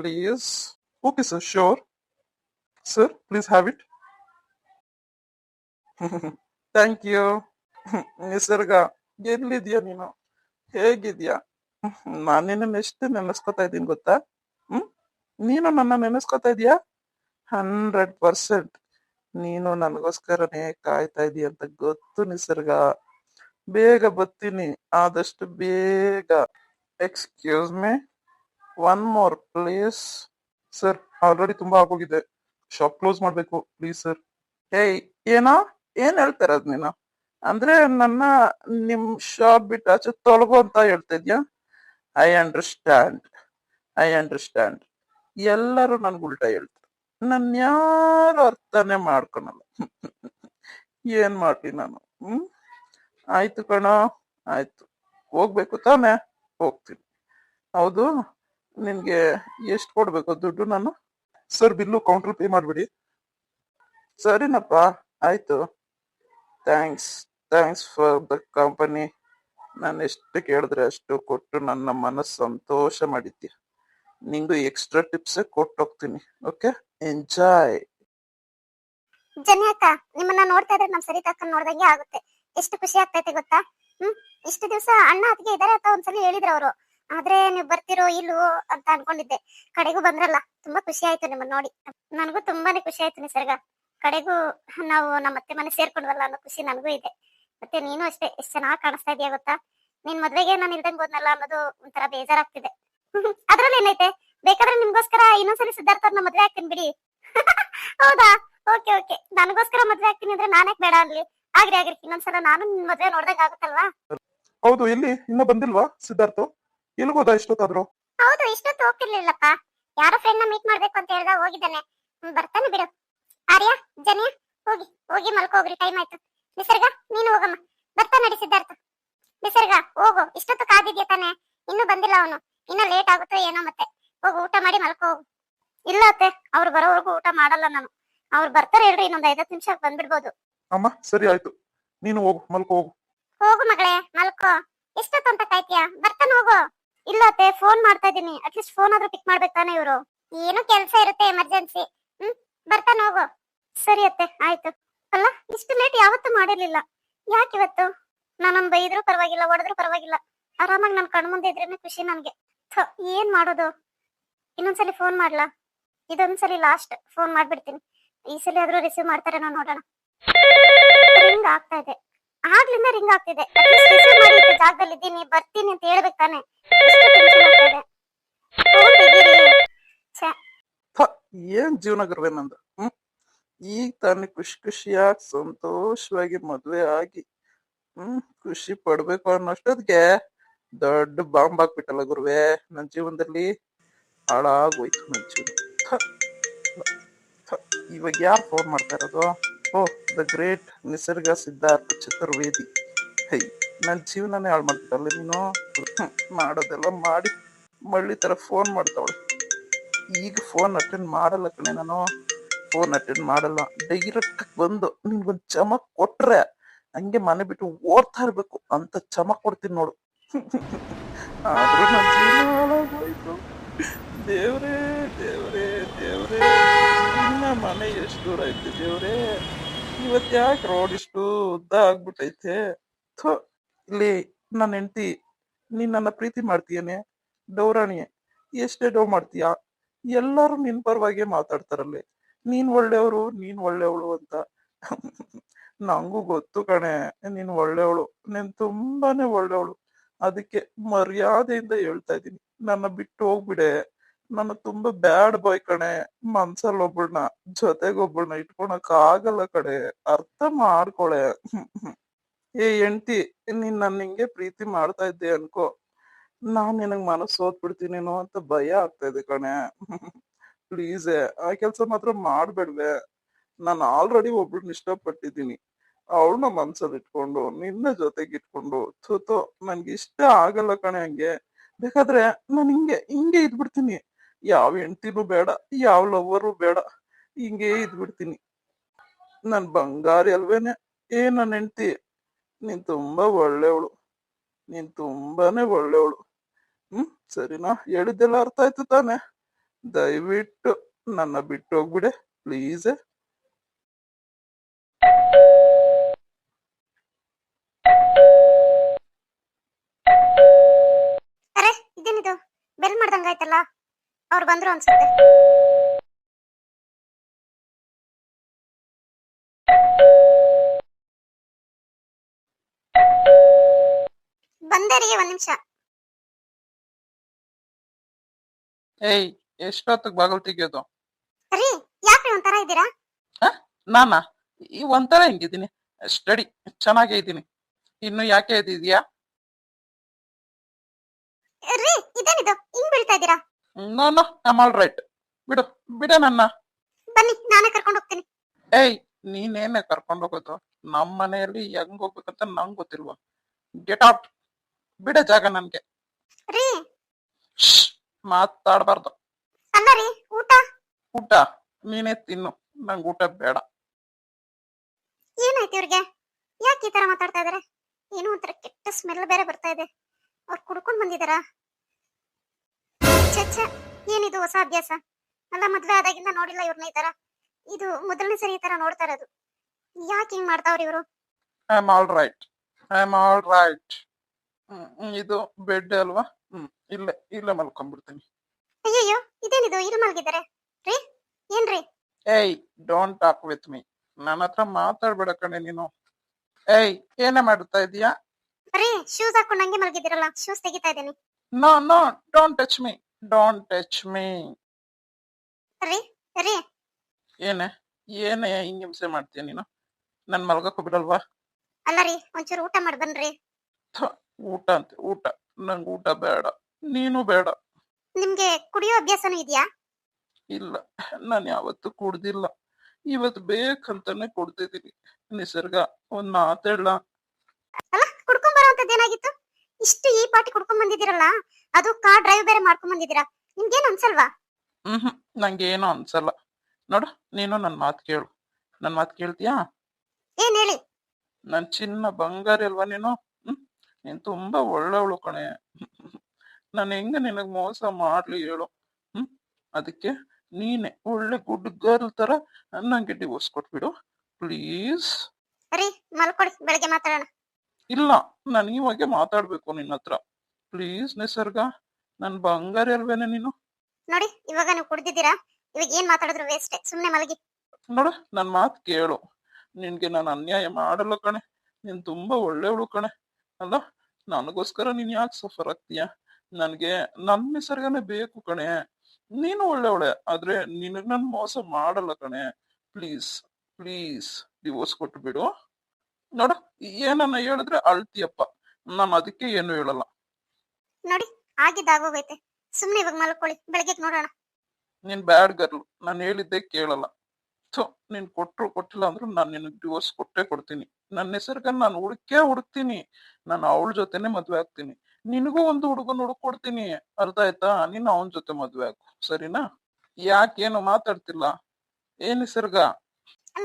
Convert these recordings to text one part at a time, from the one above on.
please. Okay, sir, sure. Sir, please have it. Thank you Nisarga ಎಲ್ಲಿದ್ಯಾ ನೀನು? ಹೇಗಿದ್ಯಾ? ನಾನು ನಿನ್ನ ಎಷ್ಟು ನೆನೆಸ್ಕೊತಾ ಇದ್ದೀನಿ ಗೊತ್ತಾ? ಹ್ಮ್? ನೀನು ನನ್ನ ನೆನೆಸ್ಕೊತಾ ಇದೀಯಾ ಹಂಡ್ರೆಡ್ ಪರ್ಸೆಂಟ್. ನೀನು ನನಗೋಸ್ಕರನೇ ಕಾಯ್ತಾ ಇದೀಯ ಅಂತ ಗೊತ್ತು ನಿಸರ್ಗ. ಬೇಗ ಬರ್ತೀನಿ. ಆದಷ್ಟು ಬೇಗ. Excuse me one more please sir already ತುಂಬಾ ಆಗೋಗಿದೆ. ಶಾಪ್ ಕ್ಲೋಸ್ ಮಾಡ್ಬೇಕು ಪ್ಲೀಸ್ ಸರ್ ಹೇಯ್ ಏನೋ, ಏನ್ ಹೇಳ್ತಾ ಇರೋದ್ ನೀನು? ಅಂದ್ರೆ ನನ್ನ, ನಿಮ್ ಶಾಪ್ ಬಿಟ್ಟು ಆಚೆ ತೊಳಗು ಅಂತ ಹೇಳ್ತಾ ಇದ್ಯಾ? ಐ ಅಂಡರ್ಸ್ಟ್ಯಾಂಡ್ ಐ ಅಂಡರ್ಸ್ಟ್ಯಾಂಡ್ ಎಲ್ಲರೂ ನನ್ಗೆ ಉಲ್ಟಾ ಹೇಳ್ತಾರೆ. ನನ್ ಯಾರು ಅರ್ಥನೇ ಮಾಡ್ಕೊಳಲ್ಲ. ಏನ್ ಮಾಡ್ಲಿ ನಾನು? ಹ್ಮ್? ಆಯ್ತು ಕಣ, ಆಯ್ತು. ಹೋಗ್ಬೇಕು ತಾನೇ? ಹೋಗ್ತೀನಿ. ಹೌದು? ನಿನ್ಗೆ ಎಷ್ಟು ಕೊಡಬೇಕು ದುಡ್ಡು ನಾನು? ಸರ್ ಬಿಲ್ಲು ಕೌಂಟರ್ ಪೇ ಮಾಡಿಬಿಡಿ. ಸರಿನಪ್ಪ, ಆಯಿತು. Thanks thanks for the company ನಾನು ಎಷ್ಟು ಕೇಳಿದ್ರೆ ಅಷ್ಟು ಕೊಟ್ಟು ನನ್ನ ಮನಸ್ಸು ಸಂತೋಷ ಮಾಡಿದ್ದೆ. ನಿಂಗು ಎಕ್ಸ್ಟ್ರಾ ಟಿಪ್ಸ್ ಕೊಟ್ಟೋಗ್ತೀನಿ ಓಕೆ ಎಂಜಾಯ್ ಜನಿ ಅಕ್ಕ, ನಿಮ್ಮನ್ನ ನೋಡ್ತಾ ಇದ್ರೆ ನಮ್ ಸರಿತಾ ಅಕ್ಕ ನೋಡ್ದಂಗೆ ಆಗುತ್ತೆ. ಎಷ್ಟು ಖುಷಿ ಆಗ್ತೈತೆ ಗೊತ್ತಾ? ಹ್ಮ್, ಇಷ್ಟು ದಿವಸ ಅಣ್ಣ ಅದಕ್ಕೆ ಇದಾರೆ ಅಂತ ಒಂದ್ಸಲಿ ಹೇಳಿದ್ರು ಅವರು. ಆದ್ರೆ ನೀವು ಬರ್ತಿರೋ ಇಲ್ವೋ ಅಂತ ಅನ್ಕೊಂಡಿದ್ದೆ. ಕಡೆಗೂ ಬಂದ್ರಲ್ಲ, ತುಂಬಾ ಖುಷಿ ಆಯ್ತು ನಿಮ್ಮನ್ನ ನೋಡಿ. ನನಗೂ ತುಂಬಾನೇ ಖುಷಿ ಆಯ್ತು ನಿಸರ್ಗ. ಕಡೆಗೂ ನಾವು ನಮ್ಮ ಅತ್ತೆ ಮನೆ ಸೇರ್ಕೊಂಡ್ವಲ್ಲ ಅನ್ನೋ ಖುಷಿ ನನಗೂ ಇದೆ. ಮತ್ತೆ ನೀನು ಅಷ್ಟೇ, ಎಷ್ಟ್ ಚೆನ್ನಾಗಿ ಕಾಣಿಸ್ತಾ ಇದೆಯಾ ಗೊತ್ತಾ? ನಿನ್ ಮದ್ವೆಗೆ ನಾನು ಇಲ್ದಂಗ್ ಹೋದ್ನಲ್ಲ ಅನ್ನೋದು ಒಂಥರ ಬೇಜಾರಾಗ್ತಿದೆ. ಅದ್ರಲ್ಲಿ ಏನೈತೆ ಬೇಕಾದ್ರೆ ನಿಮ್ಗೋಸ್ಕರ ಇನ್ನೊಂದ್ಸಲಿ ಸಿದ್ಧಾರ್ಥವ್ರನ್ನ ಮದ್ವೆ ಆಗ್ತೀನಿ ಬಿಡಿ. ಹೌದಾ? Okay okay. ನನಗೋಸ್ಕರ ಮದ್ವೆ ಆಗ್ತೀನಿ ಅಂದ್ರೆ ನಾನೇ ಬೇಡ ಅನ್ಲಿ? ಆಗ್ರಿ ಆಗ್ರಿ. ಇನ್ನೊಂದ್ಸಲ ನಾನು ನಿನ್ ಮದ್ವೆ ನೋಡ್ದಂಗ ಆಗುತ್ತಲ್ವಾ? ಹೌದು, ಎಲ್ಲಿ? ಇನ್ನೂ ಬಂದಿಲ್ವಾ ಸಿದ್ಧಾರ್ಥ್? ಎಲ್ಲಿಗೋದ ಇಷ್ಟೊತ್ತಾದ್ರು? ಹೌದು ಇಷ್ಟೊತ್ತು ಹೋಗ್ತಿರ್ಲಿಲ್ಲಪ್ಪ. ಯಾರೋ ಫ್ರೆಂಡ್ನ ಮೀಟ್ ಮಾಡ್ಬೇಕು ಅಂತ ಹೇಳ್ದ ಹೋಗಿದ್ದಾನೆ. ಬರ್ತಾನೆ ಬಿಡು. ಆರ್ಯ ಜನಿಯ ಹೋಗಿ ಹೋಗಿ ಮಲ್ಕೋಗ್ರಿ ಟೈಮ್ ಆಯ್ತು. ನಿಸರ್ಗ ನೀನು ಹೋಗಮ್ಮ. ಬರ್ತಾ ನಡಿ ಸಿದ್ಧಾರ್ಥ. ನಿಸರ್ಗ ಹೋಗು. ಇಷ್ಟೊತ್ತು ಕಾದಿದ್ಯಾ ತಾನೆ? ಇನ್ನೂ ಬಂದಿಲ್ಲ ಅವನು. ಇನ್ನ ಲೇಟ್ ಆಗುತ್ತೋ ಏನೋ ಮತ್ತೆ. ಹೋಗು ಊಟ ಮಾಡಿ ಮಲ್ಕೋ ಹೋಗು. ಇಲ್ಲ ಅತ್ತೆ ಅವ್ರು ಬರೋವರೆಗೂ ಊಟ ಮಾಡಲ್ಲ ನಾನು. ಅವ್ರು ಬರ್ತಾರೆ ಹೇಳ್ರಿ ಇನ್ನೊಂದ್ ಐದತ್ತು ನಿಮಿಷ ಬಂದ್ಬಿಡ್ಬೋದು. ಅಮ್ಮ ಸರಿ ಆಯ್ತು. ನೀನು ಹೋಗು ಮಲ್ಕೋ ಹೋಗು. ಹೋಗು ಮಗಳೇ ಮಲ್ಕೋ. ಎಷ್ಟೊತ್ತು ಅಂತ ಕಾಯ್ತೀಯಾ? ಬರ್ತಾನೆ ಹೋಗು. ಇಲ್ಲ ಅತ್ತೆ ಫೋನ್ ಮಾಡ್ತಾ ಇದೀನಿ ಅಟ್ಲೀಸ್ಟ್ ಫೋನ್ ಆದ್ರೂ ಪಿಕ್ ಮಾಡ್ಬೇಕು ತಾನೇ ಇವರು. ಏನೋ ಕೆಲಸ ಇರುತ್ತೆ ಎಮರ್ಜೆನ್ಸಿ ಹ್ಮ್ ಬರ್ತಾನೆ ಹೋಗು ಸರಿ ಅತ್ತೆ, ಆಯ್ತು. ಅಲ್ಲ, ಇಷ್ಟು ಲೇಟ್ ಯಾವತ್ತೂ ಮಾಡಿರ್ಲಿಲ್ಲ. ಯಾಕೆ ಇವತ್ತು? ನಾನೊಂದ್ ಬೈದ್ರು ಪರವಾಗಿಲ್ಲ, ಹೊಡೆದ್ರು ಪರವಾಗಿಲ್ಲ. ಆರಾಮಾಗಿ ನನ್ ಕಣ್ ಮುಂದೆ ಇದ್ರೇನೆ ಖುಷಿ ನನ್ಗೆ. ಏನ್ ಮಾಡೋದು? ಇನ್ನೊಂದ್ಸಲಿ ಫೋನ್ ಮಾಡ್ಲಾ? ಇದೊಂದ್ಸಲಿ ಲಾಸ್ಟ್ ಫೋನ್ ಮಾಡ್ಬಿಡ್ತೀನಿ. ಈ ಸಲ ಆದ್ರೂ ರಿಸೀವ್ ಮಾಡ್ತಾರೇನೋ ನೋಡೋಣ. ರಿಂಗ್ ಆಗ್ತಾ ಇದೆ. ಆಗ್ಲಿಂದ ರಿಂಗ್ ಆಗ್ತಿದೆ. ಜಾಗದಲ್ಲಿ ಇದ್ದೀನಿ ಬರ್ತೀನಿ ಅಂತ ಹೇಳ್ಬೇಕು ತಾನೆ. ಏನ್ ಜೀವನ ಗುರುವೆ ನಂದು? ಹ್ಮ್? ಈಗ ತಾನೇ ಖುಷಿ ಖುಷಿಯಾಗಿ, ಸಂತೋಷವಾಗಿ ಮದ್ವೆ ಆಗಿ, ಹ್ಮ್, ಖುಷಿ ಪಡ್ಬೇಕು ಅನ್ನೋಷ್ಟೊತ್ತಿಗೆ ದೊಡ್ಡ ಬಾಂಬ್ ಹಾಕ್ಬಿಟ್ಟಲ್ಲ ಗುರುವೆ ನನ್ನ ಜೀವನದಲ್ಲಿ ಹಾಳಾಗೋಯ್ತು ನನ್ನ ಜೀವನ. ಇವಾಗ ಯಾರು ಫೋನ್ ಮಾಡ್ತಾ ಇರೋದು? ಓ the great Nisarga Siddhartha Chaturvedi. Hi. ನನ್ನ ಜೀವನನೇ ಹಾಳು ಮಾಡ್ಬಿಟ್ಟಲ್ಲ ನೀನು ಮಾಡೋದೆಲ್ಲ ಮಾಡಿ ಮಳ್ಳಿ ತರ ಫೋನ್ ಮಾಡ್ತಾವಳೆ. ಈಗ ಫೋನ್ ಅಟೆಂಡ್ ಮಾಡಲ್ಲ ಕಣೆ ನಾನು. ಫೋನ್ ಅಟೆಂಡ್ ಮಾಡಲ್ಲ. ಡೈರೆಕ್ಟ್ ಬಂದು ನಿನ್ಗೊಂದ್ ಚಮ ಕೊಟ್ರೆ ಹಂಗೆ ಮನೆ ಬಿಟ್ಟು ಓಡ್ತಾ ಇರ್ಬೇಕು ಅಂತ ಚಮ ಕೊಡ್ತೀನಿ ನೋಡು. ಆದ್ರೂ ನನ್ನ ಜೀವನ ದೇವ್ರೇ ದೇವ್ರೇ ಮನೆ ಎಷ್ಟು ದೂರ ಐತೆ ದೇವ್ರೇ. ಇವತ್ ಯಾಕೆ ರೋಡ್ ಇಷ್ಟು ಉದ್ದ ಆಗ್ಬಿಟ್ಟೈತೆ ಥು. ಇಲ್ಲಿ ನನ್ನ ಹೆಂಡತಿ, ನೀನ್ ನನ್ನ ಪ್ರೀತಿ ಮಾಡ್ತೀಯನೆ? ಡೌರಾಣಿ ಎಷ್ಟೇ ಡೌ ಮಾಡ್ತೀಯಾ? ಎಲ್ಲರೂ ನಿನ್ ಪರವಾಗಿ ಮಾತಾಡ್ತಾರಲ್ಲಿ. ನೀನ್ ಒಳ್ಳೆಯವರು, ನೀನ್ ಒಳ್ಳೆಯವಳು ಅಂತ. ನಂಗೂ ಗೊತ್ತು ಕಣೆ, ನೀನ್ ಒಳ್ಳೆಯವಳು, ನೀನ್ ತುಂಬಾನೇ ಒಳ್ಳೆಯವಳು. ಅದಕ್ಕೆ ಮರ್ಯಾದೆಯಿಂದ ಹೇಳ್ತಾ ಇದ್ದೀನಿ. ನನ್ನ ಬಿಟ್ಟು ಹೋಗ್ಬಿಡೆ. ನನ್ನ ತುಂಬಾ ಬ್ಯಾಡ್ ಬಾಯ್ ಕಣೆ. ಮನ್ಸಲ್ಲಿ ಒಬ್ಬಳನ್ನ ಜೊತೆಗೆ ಒಬ್ಬಳನ್ನ ಇಟ್ಕೊಳಕ್ ಆಗಲ್ಲ ಕಡೆ ಅರ್ಥ ಮಾಡ್ಕೊಳೆ. ಏ ಹೆಂಡತಿ, ನೀನ್ ನನ್ನ ಹಿಂಗೆ ಪ್ರೀತಿ ಮಾಡ್ತಾ ಇದ್ದೆ ಅನ್ಕೋ. ನಾನ್ ನಿನಗ್ ಮನಸ್ಸು ಸೋತ್ಬಿಡ್ತೀನೇನೋ ಅಂತ ಭಯ ಆಗ್ತಾ ಇದೆ ಕಣೆ. ಪ್ಲೀಸ್ ಆ ಕೆಲ್ಸ ಮಾತ್ರ ಮಾಡ್ಬೇಡ್ವೆ. ನಾನು ಆಲ್ರೆಡಿ ಒಬ್ಳನ್ನ ಇಷ್ಟಪಟ್ಟಿದ್ದೀನಿ. ಅವಳನ್ನ ಮನ್ಸಲ್ಲಿ ಇಟ್ಕೊಂಡು, ನಿನ್ನ ಜೊತೆಗೆ ಇಟ್ಕೊಂಡು ಥೂತೋ ನನ್ಗೆ ಇಷ್ಟ ಆಗಲ್ಲ ಕಣೆ ಹಂಗೆ. ಬೇಕಾದ್ರೆ ನಾನು ಹಿಂಗೆ ಹಿಂಗೆ ಇದ್ಬಿಡ್ತೀನಿ. ಯಾವ ಹೆಂಡ್ತಿನೂ ಬೇಡ, ಯಾವ ಲವ್ವರು ಬೇಡ, ಹಿಂಗೆ ಇದ್ಬಿಡ್ತೀನಿ. ನನ್ ಬಂಗಾರಿ ಅಲ್ವೇನೆ? ಏ ನನ್ನ ಹೆಂಡ್ತಿ ನೀನ್ ತುಂಬಾ ಒಳ್ಳೆವಳು. ನೀನ್ ತುಂಬಾನೇ ಒಳ್ಳೆವಳು. ಹ್ಮ್, ಸರಿನಾ? ಹೇಳಿದ್ದೆಲ್ಲ ಅರ್ಥ ಆಯ್ತು ತಾನೆ. ದಯವಿಟ್ಟು ನನ್ನ ಬಿಟ್ಟು ಹೋಗ್ಬಿಡೆ ಪ್ಲೀಸ್. ಅರೆ, ಇದೇನಿದು? ಬೆಲ್ ಮಾಡ್ದಂಗಾಯ್ತಲ್ಲ? ಅವ್ರು ಬಂದ್ರು ಅನ್ಸುತ್ತೆ. ಬಂದೆ ರೀ ಒಂದ್ ನಿಮಿಷ. ಏಯ್ ಎಷ್ಟೊತ್ತಿಗೆ ಬಾಗಲ್ ತೆಗಿಯೋದು? ರೀ ಯಾಕ್ರಿ ಒಂಥರ ಇದ್ದೀರಾ? ನಾನಾ? ಈ ಒಂಥರ ಹಿಂಗಿದ್ದೀನಿ. ಸ್ಟಡಿ ಚೆನ್ನಾಗೇ ಇದ್ದೀನಿ. ಇನ್ನು ಯಾಕೆ ಇದ್ದಿದ್ಯಾ? ರೀ ಇದೇನಿದು? ಹಿಂಗ್ ಬೀಳ್ತಾ ಇದ್ದೀರಾ? ನಾನು ಐಮ್ ಆಲ್ ರೈಟ್ ಬಿಡು ಬಿಡ ನನ್ನ. ಬನ್ನಿ ನಾನೇ ಕರ್ಕೊಂಡು ಹೋಗ್ತೀನಿ. ಏಯ್ ನೀನೇನೆ ಕರ್ಕೊಂಡು ಹೋಗೋದು? ನಮ್ಮ ಮನೆಯಲ್ಲಿ ಹೆಂಗ್ ಹೋಗ್ಬೇಕಂತ ನಂಗೆ ಗೊತ್ತಿಲ್ವಾ? ಗೆಟ್ ಔಟ್ ಬಿಡ ಜಾಗ ನನ್ಗೆ. ರೀ. ಮಾತಾಡ್ಬಾರ್ದು. ಅಲ್ಲ ರೀ ಊಟ? ಊಟ ನೀನೇ ತಿನ್ನು. ನಂಗ್ ಊಟ ಬೇಡ. ಏನಾಯ್ತು ಇವ್ರಿಗೆ? ಯಾಕೆ ಈ ತರ ಮಾತಾಡ್ತಾ ಇದಾರೆ? ಏನೋ ಒಂಥರ ಕೆಟ್ಟ ಸ್ಮೆಲ್ ಬೇರೆ ಬರ್ತಾ ಇದೆ. ಅವ್ರು ಕುಡ್ಕೊಂಡ್ ಬಂದಿದಾರ? ಛೆ ಛೆ, ಏನಿದು ಹೊಸ ಅಭ್ಯಾಸ? ಅಲ್ಲ ಮದ್ವೆ ಆದಾಗಿಂದ ನೋಡಿಲ್ಲ ಇವ್ರನ್ನ ಈ ತರ. ಇದು ಮೊದಲನೇ ಸರಿ ಈ ತರ ನೋಡ್ತಾ ಇರೋದು. ಯಾಕೆ ಹಿಂಗ್ ಮಾಡ್ತಾವ್ರಿ ಇವರು? I am all right I am all right ಇದು ಬೆಡ್ ಅಲ್ವಾ? ಹ್ಮ್ ಇಲ್ಲೇ ಇಲ್ಲೇ ಮಲ್ಕೊಂಡ್ಬಿಡ್ತೀನಿ. ಅಯ್ಯಯ್ಯೋ ಇದೇನಿದು? ಇಲ್ಲಿ ಮಲ್ಗಿದ್ದಾರೆ. ರೀ ಏನ್ರಿ ಏಯ್ ಡೋಂಟ್ ಟಾಕ್ ವಿತ್ ಮೀ ನನ್ನ ಹತ್ರ ಮಾತಾಡ್ಬೇಡ ಕಣೆ ನೀನು. ಏಯ್ ಏನೇ ಮಾಡ್ತಾ ಇದೀಯಾ? ರೀ ಶೂಸ್ ಹಾಕೊಂಡು ಹಂಗೆ ಮಲ್ಗಿದ್ದೀರಲ್ಲ ಶೂಸ್ ತೆಗಿತಾ ಇದ್ದೀನಿ. No no don't touch me don't touch me ರೀ ರೀ. ಏನೇ ಏನೇ ಹಿಂಗ್ ಹಿಂಸೆ ಮಾಡ್ತೀಯ ನೀನು? ನನ್ ಮಲ್ಗಕ್ಕೂ ಹೋಗ್ಬಿಡಲ್ವಾ? ಅಲ್ಲ ರೀ ಒಂಚೂರು ಊಟ ಮಾಡಿ ಬನ್ರಿ. ಊಟ ಅಂತ ಊಟ. ನಂಗೆ ಊಟ ಬೇಡ ನೀನು ಬೇಡ. ನಿಮ್ಗೆ ಕುಡಿಯೋ ಅಭ್ಯಾಸನು ಇದೆಯಾ? ಇಲ್ಲ ನಾನು ಯಾವತ್ತೂ ಕುಡ್ದಿಲ್ಲ. ಇವತ್ತು ಬೇಕಂತಾನೆ ಕುಡ್ದಿದ್ದೀನಿ. ನಿಸರ್ಗ ಒಂದ್ ಮಾತೇಳ ಅಲ್ಲ ಕುಡ್ಕೊಂಡ್ ಬರೋಂಥದ್ದು ಏನಾಗಿತ್ತು? ಇಷ್ಟು ಈ ಪಾಟಿ ಕುಡ್ಕೊಂಡ್ ಬಂದಿದ್ದೀರಲ್ಲ ಅದು ಕಾರ್ ಡ್ರೈವ್ ಬೇರೆ ಮಾಡ್ಕೊಂಡ್ ಬಂದಿದ್ದೀರಾ? ನಿಮ್ಗೇನು ಅನ್ಸಲ್ವಾ? ಹ್ಮ್ ನಂಗೇನು ಅನ್ಸಲ್ಲ. ನೋಡು ನೀನು ನನ್ನ ಮಾತು ಕೇಳು. ನನ್ನ ಮಾತು ಕೇಳ್ತೀಯಾ? ಏನ್ ಹೇಳಿ? ನನ್ ಚಿನ್ನ ಬಂಗಾರ ಅಲ್ವಾ ನೀನು? ಹ್ಮ್ ನೀನ್ ತುಂಬಾ ಒಳ್ಳೆವಳು ಕಣೆ. ನಾನು ಹೆಂಗ ನಿನಗ್ ಮೋಸ ಮಾಡ್ಲಿ ಹೇಳು. ಹ್ಮ್? ಅದಕ್ಕೆ ನೀನೆ ಒಳ್ಳೆ ಗುಡ್ ಗರ್ಲ್ ತರ ನಂಗೆ ಡಿವೋರ್ಸ್ ಕೊಟ್ಬಿಡು. ಪ್ಲೀಸ್ ರೀ ಮಲ್ಕೊಡಿ ಬೆಳಗ್ಗೆ ಮಾತಾಡೋಣ. ಇಲ್ಲ ನಾನು ಇವಾಗೆ ಮಾತಾಡ್ಬೇಕು ನಿನ್ನ ಹತ್ರ. ಪ್ಲೀಸ್ ನಿಸರ್ಗ ನನ್ ಬಂಗಾರ ಅಲ್ವೇನೆ ನೀನು? ನೋಡಿ ಇವಾಗ ನೀವು ಕುಡ್ದಿದ್ದೀರಾ? ಇವಾಗ ಏನ್ ಮಾತಾಡಿದ್ರು ವೇಸ್ಟ್ ಸುಮ್ನೆ ಮಲಗಿ. ನೋಡು ನನ್ ಮಾತು ಕೇಳು. ನಿನ್ಗೆ ನಾನು ಅನ್ಯಾಯ ಮಾಡಲ್ಲ ಕಣೆ. ನೀನ್ ತುಂಬಾ ಒಳ್ಳೆವಳು ಕಣೆ. ಅಲ್ಲ ನನಗೋಸ್ಕರ ನೀನ್ ಯಾಕೆ ಸಫರ್ ಆಗ್ತೀಯ? ನನ್ಗೆ ನನ್ ನಿಸರ್ಗನೇ ಬೇಕು ಕಣೆ. ನೀನು ಒಳ್ಳೆವಳೆ ಆದ್ರೆ ನಿನಗ್ ನನ್ ಮೋಸ ಮಾಡಲ್ಲ ಕಣೆ. ಪ್ಲೀಸ್ ಪ್ಲೀಸ್ ಡಿವೋರ್ಸ್ ಕೊಟ್ಟು ಬಿಡು ನೋಡ ಏನನ್ನ ಹೇಳಿದ್ರೆ ಅಳ್ತಿಯಪ್ಪ. ನಾನು ಅದಕ್ಕೆ ಏನು ಹೇಳಲ್ಲ. ನೋಡಿ ಆಗಿದ್ದಾಗೋಗೈತೆ ಸುಮ್ನೆ ಇವಾಗ ಮಲ್ಕೊಳ್ಳಿ ಬೆಳಗ್ಗೆ ನೋಡೋಣ. ನೀನ್ ಬ್ಯಾಡ್ ಗರ್ಲ್ ನಾನು ಹೇಳಿದ್ದೆ ಕೇಳಲ್ಲ. ಸೊ, ನೀನ್ ಕೊಟ್ರು ಕೊಟ್ಟಿಲ್ಲ ಅಂದ್ರೆ ನಾನು ನಿನಗೆ ಡಿವೋರ್ಸ್ ಕೊಟ್ಟೇ ಕೊಡ್ತೀನಿ. ನನ್ನ ಹೆಸರ್ಗ ನಾನು ಹುಡುಕೇ ಹುಡುಕ್ತೀನಿ. ನಾನು ಅವಳ ಜೊತೆನೆ ಮದ್ವೆ ಆಗ್ತೀನಿ. ನಿನಗೂ ಒಂದು ಹುಡುಗನ ಹುಡುಕೊಡ್ತೀನಿ ಅರ್ಥ ಆಯ್ತಾ? ನೀನು ಅವನ ಜೊತೆ ಮದ್ವೆ ಆಗು. ಸರಿನಾ? ಯಾಕೇನು ಮಾತಾಡ್ತಿಲ್ಲ? ಏನ್ ನಿಸರ್ಗ?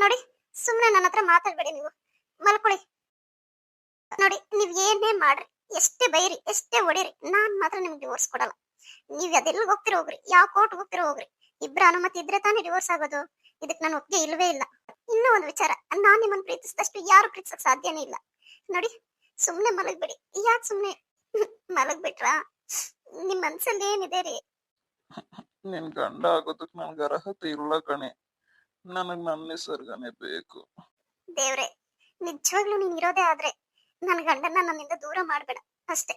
ನೋಡಿ ಸುಮ್ಮನೆ ನನ್ನ ಹತ್ರ ಮಾತಾಡ್ಬೇಡಿ ನೀವು. ಮಲ್ಕೊಳ್ಳಿ ನೋಡಿ, ನೀವ್ ಏನೇ ಮಾಡ್ರಿ, ಎಷ್ಟೇ ಬೈರಿ, ಎಷ್ಟೇ ಹೊಡಿರಿ, ನಾನ್ ಮಾತ್ರ ನಿಮ್ಗೆ ಡಿವೋರ್ಸ್ ಕೊಡಲ್ಲ. ನೀವ್ ಅದೆಲ್ಲ ಹೋಗ್ತಿರೋ ಹೋಗ್ರಿ, ಯಾವ ಕೋರ್ಟ್ ಹೋಗ್ತಿರೋ ಹೋಗ್ರಿ. ಇಬ್ರ ಅನುಮತಿ ಇದ್ರೆ ತಾನೇ ಡಿವೋರ್ಸ್ ಆಗೋದು. ಇದಕ್ ನಾನು ಒಪ್ಪಿಗೆ ಇಲ್ಲವೇ ಇಲ್ಲ. ಇನ್ನೂ ಒಂದು ವಿಚಾರ. ನಾನ್ ನಿಮ್ಮನ್ನ ಪ್ರೀತಿಸಿದಷ್ಟು ಯಾರು ಪ್ರೀತಿಸಕ್ ಸಾಧ್ಯನೇ ಇಲ್ಲ. ನೋಡಿ ಸುಮ್ನೆ ಮಲಗ್ಬೇಡಿ. ಯಾಕೆ ಸುಮ್ನೆ ಮಲಗ್ಬಿಟ್ರಾ? ನಿಮ್ ಮನ್ಸಲ್ಲಿ ಏನಿದೆ ರೀ? ನಿನ್ ಗಂಡ ಆಗೋದಕ್ ನನ್ಗೆ ಅರ್ಹತೆ ಇಲ್ಲ ಕಣೆ. ನನಗ್ ನನ್ನ ನಿಸರ್ಗನೇ ಬೇಕು. ದೇವ್ರೆ ನಿಜವಾಗ್ಲೂ ನೀನ್ ಇರೋದೇ ಆದ್ರೆ ನನ್ ಗಂಡನ ನನ್ನಿಂದ ದೂರ ಮಾಡ್ಬೇಡ. ಅಷ್ಟೇ.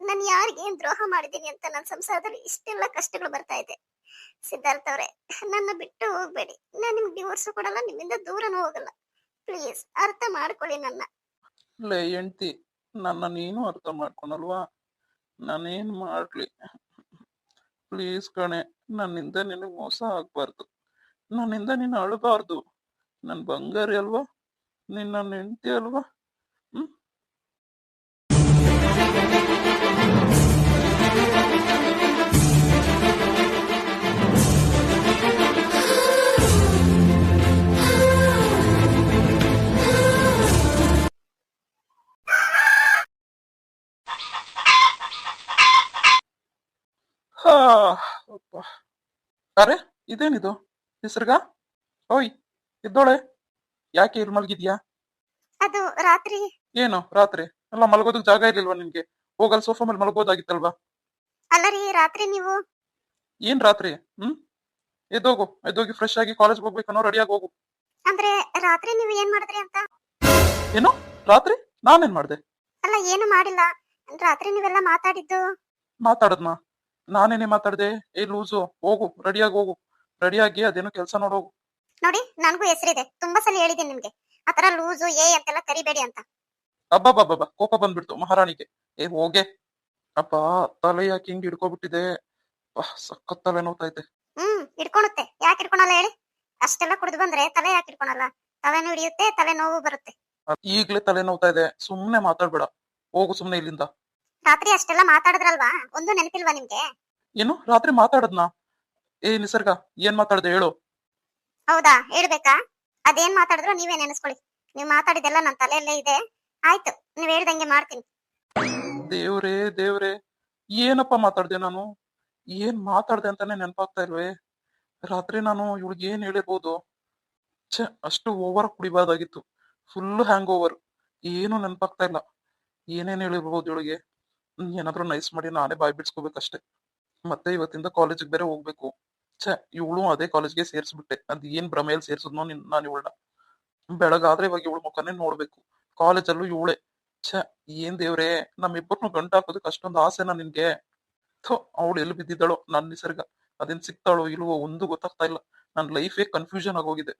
ನಾನು ಯಾರಿಗೇನ್ ದ್ರೋಹ ಮಾಡಿದೀನಿ ಅಂತ ನನ್ನ ಸಂಸಾರದಲ್ಲಿ ಇಷ್ಟೆಲ್ಲ ಕಷ್ಟಗಳು ಬರ್ತಾ ಇದೆ. ಸಿದ್ಧಾರ್ಥ ಅವ್ರೆ, ನನ್ನ ಬಿಟ್ಟು ಹೋಗ್ಬೇಡಿ. ನಾನು ನಿಮ್ಗೆ ಡಿವೋರ್ಸ್ ಕೊಡಲ್ಲ, ನಿಮ್ಮಿಂದ ದೂರನೂ ಹೋಗಲ್ಲ. ಪ್ಲೀಸ್ ಅರ್ಥ ಮಾಡ್ಕೊಳ್ಳಿ ನನ್ನ. ಲೇ ಹೆಂಡ್ತಿ, ನನ್ನ ನೀನು ಅರ್ಥ ಮಾಡ್ಕೊಳಲ್ವಾ? ನಾನೇನ್ ಮಾಡ್ಲಿ? ಪ್ಲೀಸ್ ಕಣೆ, ನನ್ನಿಂದ ನಿನಗೆ ಮೋಸ ಆಗ್ಬಾರ್ದು. ನನ್ನಿಂದ ನೀನು ಅಳಬಾರ್ದು. ನನ್ ಬಂಗಾರಿ ಅಲ್ವಾ? ನಿನ್ನ ಹೆಂಡತಿ ಅಲ್ವಾ? ಅರೆ ಇದೇನಿದು? ನಿಸರ್ಗ ಓಯ್ ಇದ್ದೋಳೆ ಯಾಕೆ ಇಲ್ಲಿ ಮಲಗಿದ್ಯಾ? ಅದು ರಾತ್ರಿ. ಏನು ರಾತ್ರಿ? ಅಲ್ಲ ಮಲಗೋದಕ್ಕೆ ಜಾಗ ಇರ್ಲಿಲ್ವಾ ನಿನ್ಗೆ? ಹೋಗಲ್ ಸೋಫಾ ಮೇಲೆ ಮಲಗೋದಾಗಿತ್ತಲ್ವಾ? ಅಲ್ಲ ರೀ ರಾತ್ರಿ ನೀವು? ಏನ್ ರಾತ್ರಿ? ಹ್ಮ್? ಎದ್ದೋಗು ಎದ್ದೋಗಿ ಫ್ರೆಶ್ ಆಗಿ ಕಾಲೇಜ್ ಹೋಗ್ಬೇಕನ್ನೋ ರೆಡಿ ಆಗಿ ಹೋಗು. ಅಂದ್ರೆ ರಾತ್ರಿ ನೀವು ಏನ್ ಮಾಡಿದ್ರಿ ಅಂತ? ಏನು? ರಾತ್ರಿ? ನಾನೇನ್ ಮಾಡ್ದೆ? ಅಲ್ಲ ಏನು ಮಾಡಿಲ್ಲ. ರಾತ್ರಿ ನೀವೆಲ್ಲ ಮಾತಾಡಿದ್ದು? ಮಾತಾಡದ್ನ? ನಾನೇನೇ ಮಾತಾಡ್ದೆ ಏ ಲೂಸು ಹೋಗು ರೆಡಿಯಾಗಿ ಹೋಗು ರೆಡಿಯಾಗಿ ಅದೇನು ಕೆಲಸ ನೋಡೋಗು ನೋಡಿ ನನಗೂ ಹೆಸರಿದೆ ತುಂಬಾ ಸಲ ಹೇಳಿದ್ದೀನಿ ನಿಮ್ಗೆ. ಆತರ ಲೂಸು ಏ ಅಂತೆಲ್ಲ ಕರಿಬೇಡಿ ಅಂತ. ಅಬ್ಬಬ್ಬಬ್ಬ ಕೋಪ ಬಂದ್ಬಿಡ್ತು ಮಹಾರಾಣಿಗೆ. ಏ ಹೋಗೆ. ಅಪ್ಪ ತಲೆ ಯಾಕೆ ಹಿಂಗ್ ಹಿಡ್ಕೊಬಿಟ್ಟಿದೆ? ಸಖತ್ ತಲೆ ನೋತೈತೆ ಹ್ಮ್ ಹಿಡ್ಕೊಳುತ್ತೆ. ಯಾಕೆ ಹಿಡ್ಕೊಳಲ್ಲ ಹೇಳಿ? ಅಷ್ಟೆಲ್ಲ ಕುಡಿದು ಬಂದ್ರೆ ತಲೆ ಯಾಕೆ ಹಿಡ್ಕೊಳಲ್ಲ? ತಲೆನೂ ಹಿಡಿಯುತ್ತೆ ತಲೆ ನೋವು ಬರುತ್ತೆ. ಈಗ್ಲೇ ತಲೆ ನೋವ್ತಾ ಇದೆ. ಸುಮ್ನೆ ಮಾತಾಡ್ಬೇಡ. ಹೋಗು ಸುಮ್ನೆ ಇಲ್ಲಿಂದ. ರಾತ್ರಿ ಅಷ್ಟೆಲ್ಲ ಮಾತಾಡಿದ್ರಲ್ವಾ? ಒಂದು ನೆನಪಿಲ್ವಾ ನಿಮ್ಗೆ? ಏನು? ರಾತ್ರಿ ಮಾತಾಡದ್ನಾ? ಏ ನಿಸರ್ಗ ಏನ್ ಮಾತಾಡ್ದೆ ಹೇಳು. ಹೌದಾ? ಹೇಳ್ಬೇಕಾ? ಅದೇನ್ ಮಾತಾಡಿದ್ರು ನೀವೇ ನೆನೆಸ್ಕೊಳ್ಳಿ. ನೀವ್ ಮಾತಾಡಿದೆಲ್ಲ ನನ್ನ ತಲೆಯಲ್ಲೇ ಇದೆ. ಆಯ್ತು ನೀವ್ ಹೇಳ್ದಂಗೆ ಮಾಡ್ತೀನಿ. ದೇವ್ರೆ ದೇವ್ರೆ ಏನಪ್ಪ ಮಾತಾಡ್ದೆ ನಾನು? ಏನ್ ಮಾತಾಡ್ದೆ ಅಂತಾನೆ ನೆನಪಾಗ್ತಾ ಇಲ್ವೇ? ರಾತ್ರಿ ನಾನು ಇವಳಿಗೆ ಏನ್ ಹೇಳಿರ್ಬೋದು? ಛೆ ಅಷ್ಟು ಓವರ್ ಕುಡಿಬಾರ್ದಾಗಿತ್ತು. ಫುಲ್ ಹ್ಯಾಂಗ್ ಓವರ್ ಏನು ನೆನಪಾಗ್ತಾ ಇಲ್ಲ. ಏನೇನ್ ಹೇಳಿರ್ಬೋದು ಇವಳಿಗೆ? ಏನಾದ್ರೂ ನೈಸ್ ಮಾಡಿ ನಾನೇ ಬಾಯ್ ಬಿಡ್ಸ್ಕೋಬೇಕಷ್ಟೆ. ಮತ್ತೆ ಇವತ್ತಿಂದ ಕಾಲೇಜಿಗೆ ಬೇರೆ ಹೋಗ್ಬೇಕು. ಛೆ, ಇವಳು ಅದೇ ಕಾಲೇಜ್ಗೆ ಸೇರಿಸ್ಬಿಟ್ಟೆ. ಅದ್ ಏನ್ ಭ್ರಮೆಯಲ್ಲಿ ಸೇರ್ಸಿದ್ನೋ ನಿನ್, ನಾನು ಇವಳನ್ನ. ಬೆಳಗಾದ್ರೆ ಇವಾಗ ಇವಳ ಮುಖನೇ ನೋಡ್ಬೇಕು. ಕಾಲೇಜಲ್ಲೂ ಇವಳೆ. ಛೆ, ಏನ್ ದೇವ್ರೆ ನಮ್ಮಿಬ್ಬರನ್ನು ಗಂಟು ಹಾಕೋದಕ್ಕೆ ಅಷ್ಟೊಂದು ಆಸೆನಾ ನಿನ್ಗೆ? ಥೋ, ಅವಳು ಎಲ್ಲಿ ಬಿದ್ದಿದ್ದಾಳೋ, ನನ್ ನಿಸರ್ಗ. ಅದೇನ್ ಸಿಗ್ತಾಳೋ ಇಲ್ವೋ, ಒಂದು ಗೊತ್ತಾಗ್ತಾ ಇಲ್ಲ. ನನ್ ಲೈಫೇ ಕನ್ಫ್ಯೂಷನ್ ಆಗೋಗಿದೆ